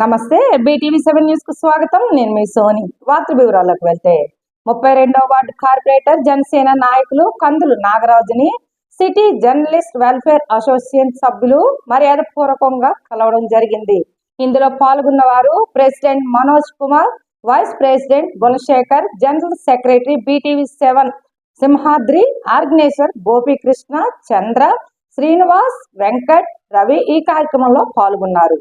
నమస్తే BTV seven న్యూస్కు స్వాగతం. నేను మీ సోని. వార్త వివరాలకు వెళ్తే ముప్పై రెండవ వార్డు కార్పొరేటర్ జనసేన నాయకులు కందులు నాగరాజుని సిటీ జర్నలిస్ట్ వెల్ఫేర్ అసోసియేషన్ సభ్యులు మర్యాదపూర్వకంగా కలవడం జరిగింది. ఇందులో పాల్గొన్న వారు president Manoj Kumar vice president Gunasekhar general secretary BTV seven Simhadri organiser Gopikrishna Chandra Srinivas Venkat Ravi ఈ కార్యక్రమంలో పాల్గొన్నారు.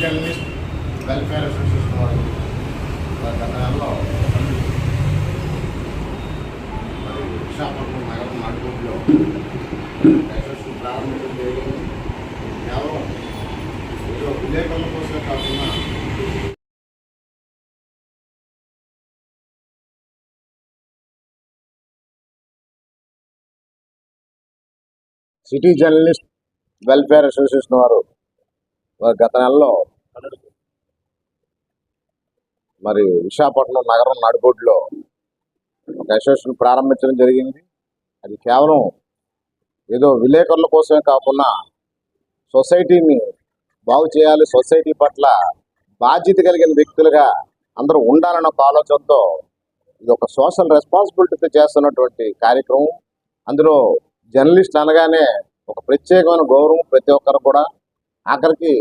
జర్నలిస్ట్ వెల్ఫేర్ అసోసియేషన్ వారు వారి గత నెలలో మరి విశాఖపట్నం నగరం ప్రారంభించడం జరిగింది కేవలం ఏదో విలేకరుల కోసమే కాకుండా సిటీ జర్నలిస్ట్ వెల్ఫేర్ అసోసియేషన్ వారు వారి గత నెలలో మరి విశాఖపట్నం నగరం నడుబొడ్లో ఒక అసోసియేషన్ ప్రారంభించడం జరిగింది. అది కేవలం ఏదో విలేకరుల కోసమే కాకుండా సొసైటీని బాగు చేయాలి సొసైటీ పట్ల బాధ్యత కలిగిన వ్యక్తులుగా అందరూ ఉండాలన్న ఒక ఆలోచనతో ఇది ఒక సోషల్ రెస్పాన్సిబిలిటీతో చేస్తున్నటువంటి కార్యక్రమం. అందులో జర్నలిస్ట్ అనగానే ఒక ప్రత్యేకమైన గౌరవం ప్రతి ఒక్కరు కూడా. ఆఖరికి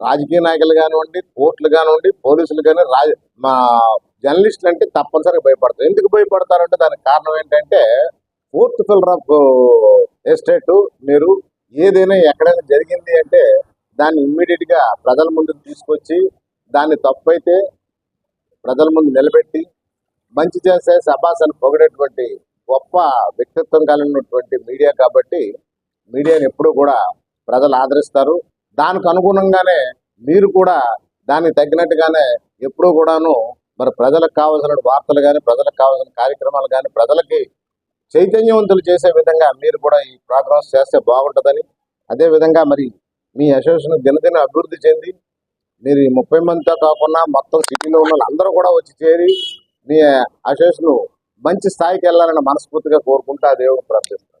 రాజకీయ నాయకులు కానివ్వండి కోర్టులు కానివ్వండి పోలీసులు కానీ రాజ మా జర్నలిస్టులు అంటే తప్పనిసరిగా భయపడతారు. ఎందుకు భయపడతారంటే దానికి కారణం ఏంటంటే ఫోర్త్ పిల్లర్ ఆఫ్ ఎస్టేట్ మీరు ఏదైనా ఎక్కడైనా జరిగింది అంటే దాన్ని ఇమ్మీడియట్గా ప్రజల ముందుకు తీసుకొచ్చి దాన్ని తప్పైతే ప్రజల ముందు నిలబెట్టి మంచి చేసే సభాసను పొగిడేటువంటి గొప్ప వ్యక్తిత్వం కలిగినటువంటి మీడియా కాబట్టి మీడియాని ఎప్పుడూ కూడా ప్రజలు ఆదరిస్తారు. దానికి అనుగుణంగానే మీరు కూడా దానికి తగ్గినట్టుగానే ఎప్పుడూ కూడాను మరి ప్రజలకు కావాల్సిన వార్తలు కానీ ప్రజలకు కావాల్సిన కార్యక్రమాలు కానీ ప్రజలకి చైతన్యవంతులు చేసే విధంగా మీరు కూడా ఈ ప్రోగ్రామ్స్ చేస్తే బాగుంటుందని. అదే విధంగా మరి మీ అసోసియేషన్ దినదిన అభివృద్ధి చెంది మీరు ఈ ముప్పై మందితో కాకుండా మొత్తం సిటీలో ఉన్న అందరూ కూడా వచ్చి చేరి మీ అసోసియేషన్ మంచి స్థాయికి వెళ్ళాలని మనస్ఫూర్తిగా కోరుకుంటూ అదే ప్రార్థిస్తాను